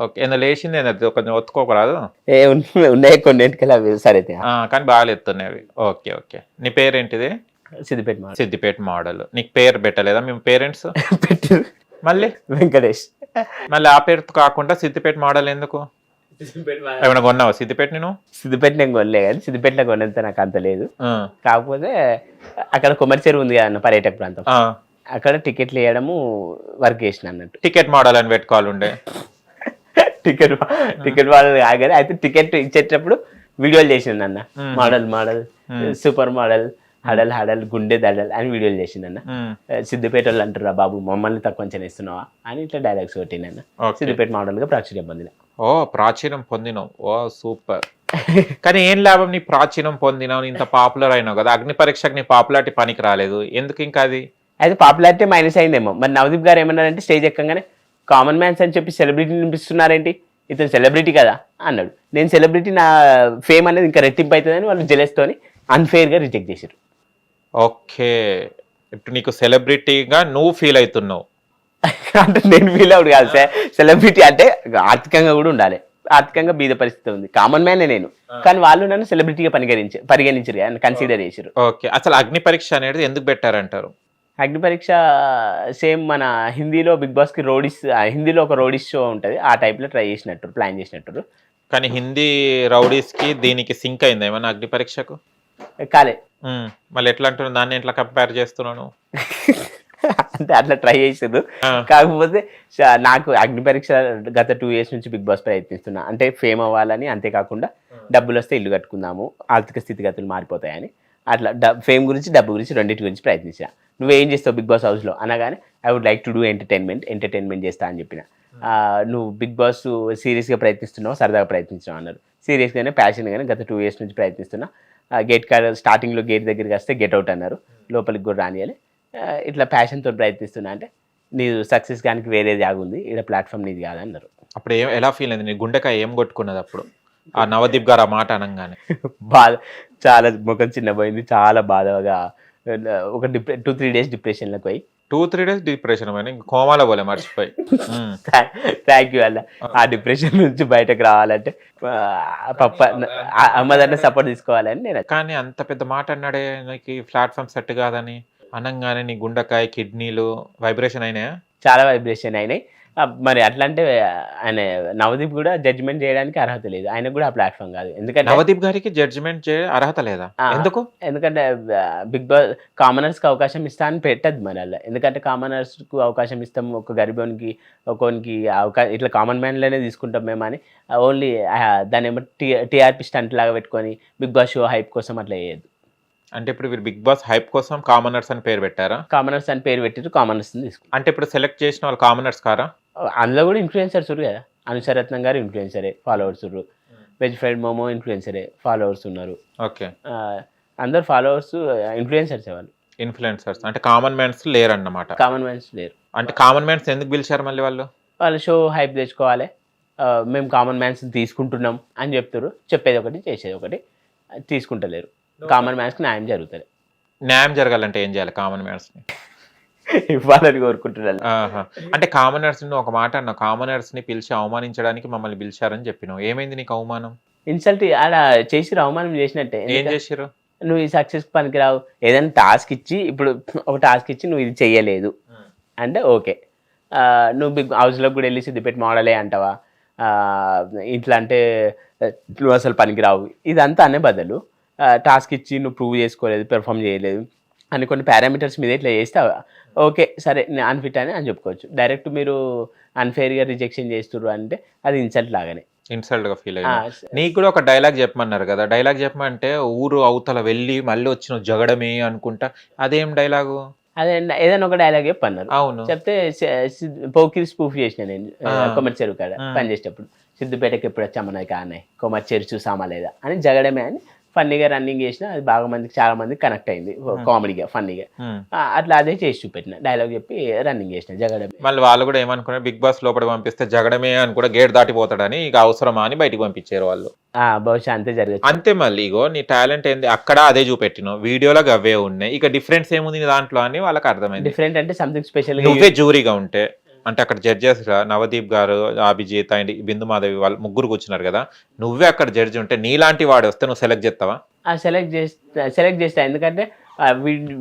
Okay ఏదో లేచింది ఏందో కొంచెం ఒత్తుకోకరాదు ఏ ఉన్న- ఉన్నాయి కొన్ని ఎంటికలు అవి సరే అయితే. ఆ, కానీ బాగా ఎత్తున్నాయి ఓకే ఓకే. నీ పేరేంటిది? సిద్దిపేట మాట సిద్దిపేట మోడల్. నీకు పేరు పెట్టలేదా మేము పేరెంట్స్? పెట్టు. మళ్ళీ? వెంకటేష్. మళ్ళీ ఆ పేరుతో కాకుండా సిద్దిపేట మోడల్ ఎందుకు? ఏమైనా కొన్నావా సిద్దిపేట నేను సిద్దిపేట నేను కొనలే కానీ సిద్దిపేటలో కొనేంత నాకు అంత లేదు. కాకపోతే అక్కడ కొమ్మరి చెరువు ఉంది కదా పర్యాటక ప్రాంతం. అక్కడ టికెట్లు వేయడము వర్క్ చేసిన అన్నట్టు. టికెట్ మోడల్ అని పెట్టుకోవాలి ఉండే టికెట్ టికెట్ వాళ్ళు ఆగారు అయితే టికెట్ ఇచ్చేటప్పుడు వీడియోలు చేసిండు అన్న. Model model. సూపర్ మోడల్ హడల్ హడల్ గుండె దడల్ అని వీడియోలు ఉమ్, సిద్దిపేట వాళ్ళు అంటారా బాబు మమ్మల్ని తక్కువ అంచనా ఇస్తున్నావా అని ఇట్లా డైలాగ్స్ కొట్టిందన్న సిద్దిపేట మోడల్గా ప్రాచుర్యం పొందిన. ఓ ప్రాచీనం పొందినావు. ఓ సూపర్. కానీ ఏం లాభం నీ ప్రాచీనం పొందినావు? ఇంత పాపులర్ అయినావు కదా. అగ్ని పరీక్షకు నీ పాపులారిటీ పనికి రాలేదు. ఎందుకు ఇంకా అది? అయితే పాపులారిటీ మైనస్ అయిందేమో. మరి నవదీప్ గారు ఏమన్నారంటే స్టేజ్ ఎక్కగానే కామన్ మ్యాన్స్ అని చెప్పి సెలబ్రిటీ నింపిస్తున్నారేంటి? ఇతను సెలబ్రిటీ కదా అన్నాడు. నేను సెలబ్రిటీ నా ఫేమ్ అనేది ఇంకా రెట్టింపు అవుతుందని వాళ్ళు జెలెస్తోని అన్ఫేర్గా రిజెక్ట్ చేశారు. ఓకే. ఇప్పుడు నీకు సెలబ్రిటీగా నువ్వు ఫీల్ అవుతున్నావు. అంటే నేను ఫీల్ అవుడు కాదు సార్. సెలబ్రిటీ అంటే ఆర్థికంగా కూడా ఉండాలి. ఆర్థికంగా బీద పరిస్థితి ఉంది. కామన్ మ్యానే నేను. కానీ వాళ్ళు నన్ను సెలబ్రిటీగా పరిగణించి పరిగణించారు. కన్సిడర్ చేశారు ఓకే. అసలు అగ్ని పరీక్ష అనేది ఎందుకు పెట్టారంటారు? అగ్ని పరీక్ష సేమ్ మన హిందీలో బిగ్ బాస్కి రోడిస్ హిందీలో ఒక రోడిస్ షో ఉంటుంది. ఆ టైప్లో ట్రై చేసినట్టు ప్లాన్ చేసినట్టు. కానీ హిందీ రౌడీస్కి దీనికి సింక్ అయింది ఏమన్నా అగ్ని పరీక్షకు కాలే మళ్ళీ ఎట్లా అంటున్నావు? దాన్ని ఎట్లా కంపేర్ చేస్తున్నాను అంటే అట్లా ట్రై చేసేది కాకపోతే నాకు అగ్ని పరీక్ష గత టూ ఇయర్స్ నుంచి బిగ్ బాస్ ప్రయత్నిస్తున్నా. అంటే ఫేమ్ అవ్వాలని అంతేకాకుండా డబ్బులు వస్తే ఇల్లు కట్టుకుందాము ఆర్థిక స్థితిగతులు మారిపోతాయని. అట్లా ఫేమ్ గురించి డబ్బు గురించి రెండింటి గురించి ప్రయత్నించిన. నువ్వేం చేస్తావు బిగ్ బాస్ హౌస్లో? అనగానే I would like to do entertainment entertainment చేస్తా అని చెప్పిన. ఆ, నువ్వు బిగ్ బాస్ సీరియస్గా ప్రయత్నిస్తున్నావు? సరదాగా ప్రయత్నించావు అన్నారు. సీరియస్గానే ప్యాషన్గానే గత టూ ఇయర్స్ నుంచి ప్రయత్నిస్తున్నా. గేట్ కాడ స్టార్టింగ్లో గేట్ దగ్గరికి వస్తే గెట్ అవుట్ అన్నారు. లోపలికి కూడా రానియాలి. ఇట్లా ప్యాషన్తో ప్రయత్నిస్తున్నా అంటే నీది సక్సెస్ కానీ వేరే జాగా ఉంది ఇక్కడ ప్లాట్ఫామ్ నీది కాదన్నారు. అప్పుడు ఏం ఎలా ఫీల్ అయింది? నీ గుండెకాయ ఏం కొట్టుకున్నది అప్పుడు? ఆ నవదీప్ గారు ఆ మాట అనగానే. బాధ చాలా ముఖం చిన్నపోయింది చాలా బాధగా ఒక డిప్రె టూ త్రీ డేస్ డిప్రెషన్లోకి పోయి. టూ త్రీ డేస్ డిప్రెషన్ పోయినా ఇంక కోమాలో పోలే మర్చిపోయి. థ్యాంక్ యూ అన్న. ఆ. డిప్రెషన్ నుంచి బయటకు రావాలంటే పప్ప అమ్మదన్న సపోర్ట్ తీసుకోవాలని నేను కానీ అంత పెద్ద మాట అన్నాడే నీకు ప్లాట్ఫామ్ సెట్ కాదని అనగానే నీ గుండెకాయ కిడ్నీలు వైబ్రేషన్ అయినాయా? చాలా వైబ్రేషన్ అయినాయి. మరి అట్లా అంటే ఆయన నవదీప్ కూడా జడ్జిమెంట్ చేయడానికి అర్హత లేదు. ఆయనకు కూడా ఆ ప్లాట్ఫామ్ కాదు. ఎందుకంటే నవదీప్ గారికి జడ్జిమెంట్ చే అర్హత లేదా. ఎందుకు? ఎందుకంటే బిగ్ బాస్ కామనర్స్కి అవకాశం ఇస్తా అని పెట్టద్దు మన వాళ్ళ. ఎందుకంటే కామనర్స్కు అవకాశం ఇస్తాం. ఒక గరిబోనికి ఒకనికి అవకాశం ఇట్లా కామన్ మ్యాన్లోనే తీసుకుంటాం మేము అని ఓన్లీ దాని ఏమో టీ టీఆర్పీ స్టంట్ లాగా పెట్టుకొని బిగ్ బాస్ షో హైప్ కోసం అట్లా చేయొద్దు. అంటే ఇప్పుడు వీరు బిగ్ బాస్ హైప్ కోసం కామనర్స్ అని పేరు పెట్టారా? కామనర్స్ అని పేరు పెట్టిరు కామనర్స్ అంటే ఇప్పుడు సెలెక్ట్ చేసిన వాళ్ళు కామనర్స్ కారా? అందులో కూడా ఇన్ఫ్లుయెన్సర్స్ ఉన్నారు కదా. అనుసరత్నం గారు ఇన్ఫ్లుయెన్సరే ఫాలోవర్స్ ఉన్నారు. వెజ్ ఫ్రైడ్ మోమో ఇన్ఫ్లుయెన్సరే ఫాలోవర్స్ ఉన్నారు. ఓకే. అందరు ఫాలోవర్స్ ఇన్ఫ్లుయెన్సర్స్ వాళ్ళు. ఇన్ఫ్లుయెన్సర్స్ అంటే కామన్ మ్యాన్స్ లేరన్నమాట. కామన్ మ్యాన్స్ లేరు. అంటే కామన్ మ్యాన్స్ ఎందుకు పిలిచారు మళ్ళీ వాళ్ళు? వాళ్ళ షో హైప్ తెచ్చుకోవాలి. మేము కామన్ మ్యాన్స్ తీసుకుంటున్నాం అని చెప్తారు చెప్పేది ఒకటి చేసేది ఒకటి తీసుకుంటలేరు. కామన్ మ్యాన్స్కి న్యాయం జరుగుతుంది న్యాయం జరగాలంటే ఏం చేయాలి కామన్ మ్యాన్స్ని? ఇవ్వాలని కోరుకుంటున్నారు ఆహా. అంటే కామనర్స్ని ఒక మాట అన్న కామనర్స్ని పిలిచి అవమానించడానికి మమ్మల్ని పిలిచారని చెప్పినావు. ఏమైంది నీకు అవమానం? ఇన్సల్ట్ అలా చేసి అవమానం చేసినట్టే. ఏం చేసిరు నువ్వు ఈ సక్సెస్ పనికిరావు. ఏదైనా టాస్క్ ఇచ్చి ఇప్పుడు ఒక టాస్క్ ఇచ్చి నువ్వు ఇది చెయ్యలేదు అంటే ఓకే. నువ్వు బిగ్ హౌస్లో కూడా వెళ్ళి సిద్దిపేట మోడలే అంటావా? ఇట్లా అంటే నువ్వు అసలు పనికిరావు. ఇదంతా అనే బదులు. టాస్క్ ఇచ్చి నువ్వు ప్రూవ్ చేసుకోలేదు పెర్ఫామ్ చేయలేదు. అని కొన్ని పారామీటర్స్ మీద ఇట్లా చేస్తావా ఓకే సరే నేను అన్ఫిట్ అని అని చెప్పుకోవచ్చు. డైరెక్ట్ మీరు అన్ఫేర్గా రిజెక్షన్ చేస్తుర్రు అంటే అది ఇన్సల్ట్ లాగానే. ఇన్సల్ట్గా ఫీల్ అయ్యి నీకు కూడా ఒక డైలాగ్ చెప్పమన్నారు కదా డైలాగ్ చెప్పమంటే ఊరు అవతల వెళ్ళి మళ్ళీ వచ్చిన జగడమే అనుకుంటా అదేం డైలాగు అదే ఏదైనా ఒక డైలాగ్ చెప్పన్నారు అవును. చెప్తే పోకిరి స్పూఫ్ చేసిన నేను చెరువు కాడ. పనిచేసేటప్పుడు సిద్దిపేటకి ఎప్పుడు వచ్చామన్నాయి కాన్నాయి కొమ్మరి చెరు చూసామా లేదా అని జగడమే అని ఫన్నీగా రన్నింగ్ చేసిన అది బాగా మందికి చాలా మందికి కనెక్ట్ అయింది. కామెడీగా ఫన్నీగా. ఉమ్. అట్లా అదే చేసి చూపెట్టిన డైలాగ్ చెప్పి రన్నింగ్ చేసిన జగడమే. మళ్ళీ వాళ్ళు కూడా ఏమనుకున్నారు బిగ్ బాస్ లోపల పంపిస్తే జగడమే అని కూడా గేట్ దాటిపోతాడని ఇక అవసరమా అని బయటికి పంపించారు వాళ్ళు. ఆ, బహుశా అంతే జరగచ్చు. అంతే మళ్ళీ ఇగో నీ టాలెంట్ ఏంది? అక్కడ అదే చూపెట్టినావు. వీడియోలో అవే ఉన్నాయి. ఇక డిఫరెన్స్ ఏముంది నీ దాంట్లో అని వాళ్ళకి అర్థమైంది. డిఫరెంట్ అంటే సంథింగ్ స్పెషల్ నువ్వే జూరీగా ఉంటే. అంటే అక్కడ జడ్జెస్ నవదీప్ గారు అభిజిత్ అండ్ బిందు మాధవి వాళ్ళు ముగ్గురు కూర్చున్నారు కదా నువ్వే అక్కడ జడ్జి ఉంటే నీలాంటి వాడు వస్తే నువ్వు సెలెక్ట్ చేస్తావా? ఆ సెలెక్ట్ చేస్తా సెలెక్ట్ చేస్తా ఎందుకంటే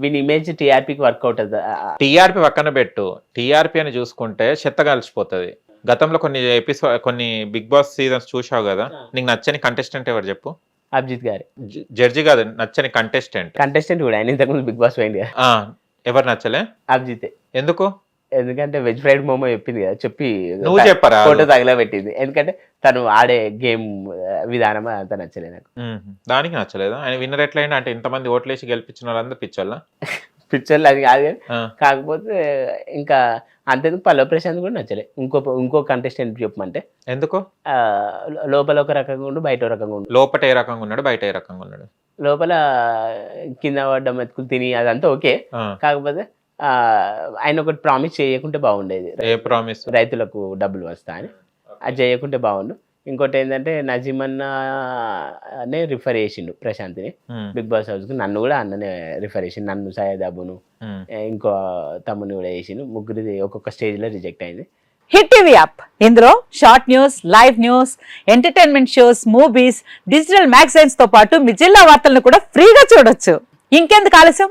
వీని ఇమేజ్ టీఆర్పీకి వర్కౌట్ అవుతుంది. టీఆర్పీ పక్కన పెట్టు. టీఆర్పీ అని చూసుకుంటే చెత్త కలిసిపోతుంది. గతంలో కొన్ని ఎపిసోడ్ కొన్ని బిగ్ బాస్ సీజన్స్ చూసావు కదా నీకు నచ్చని కంటెస్టెంట్ ఎవరు చెప్పు? అభిజిత్ గారి. జడ్జి కాదు నచ్చని కంటెస్టెంట్ కంటెస్టెంట్ కూడా ఆయన ఇంతకుముందు బిగ్ బాస్ పోయింది ఎవరు నచ్చలే? అభిజిత్. ఎందుకు? ఎందుకంటే వెజ్ ఫ్రైడ్ మోమో చెప్పింది కదా చెప్పి నువ్వు చెప్పరా ఫోటో తగలబెట్టింది ఎందుకంటే తను ఆడే గేమ్ విధానం అంతా నచ్చలేదు నాకు. దానికి నచ్చలేదు? ఆయన విన్నర్ ఎట్లయింది అంటే ఇంతమంది ఓట్లేసి గెలిపించిన వాళ్ళందరూ పిచ్చోళ్ళ? పిక్చర్లు అది కాదు కాకపోతే ఇంకా అంతేందుకు పల్లవ ప్రశాంత్ కూడా నచ్చలే. ఇంకో ఇంకో కంటెస్టెంట్ చెప్పమంటే ఎందుకు? లోపల ఒక రకంగా ఉండు బయట ఒక రకంగా ఉండు. లోపట ఏ రకంగా ఉన్నాడు బయట ఏ రకంగా ఉన్నాడు? లోపల కింద పడ్డ మెతుకులు తిని అదంతా ఓకే. కాకపోతే ఆయన ఒకటి ప్రామిస్ చేయకుంటే బాగుండేది. ఏ ప్రామిస్ రైతులకు డబ్బులు వస్తా అని అది చేయకుంటే బాగుండు. ఇంకోటి ఏంటంటే నజీమన్న అనే రిఫర్ చేసిండు ప్రశాంత్ని. బిగ్ బాస్ హౌస్కి నన్ను కూడా అన్ననే రిఫర్ చేసిండు. నన్ను సయ్యద్ అబును ఏ, ఇంకో తమ్ముని కూడా చేసిండు. ముగ్గురిది ఒక్కొక్క స్టేజ్లో రిజెక్ట్ అయింది. హిట్ టీవీ యాప్ ఇందులో short news live news entertainment shows movies digital మ్యాగజైన్స్తో పాటు మీ జిల్లా వార్తలను కూడా ఫ్రీగా చూడొచ్చు. ఇంకెందుకు ఆలస్యం?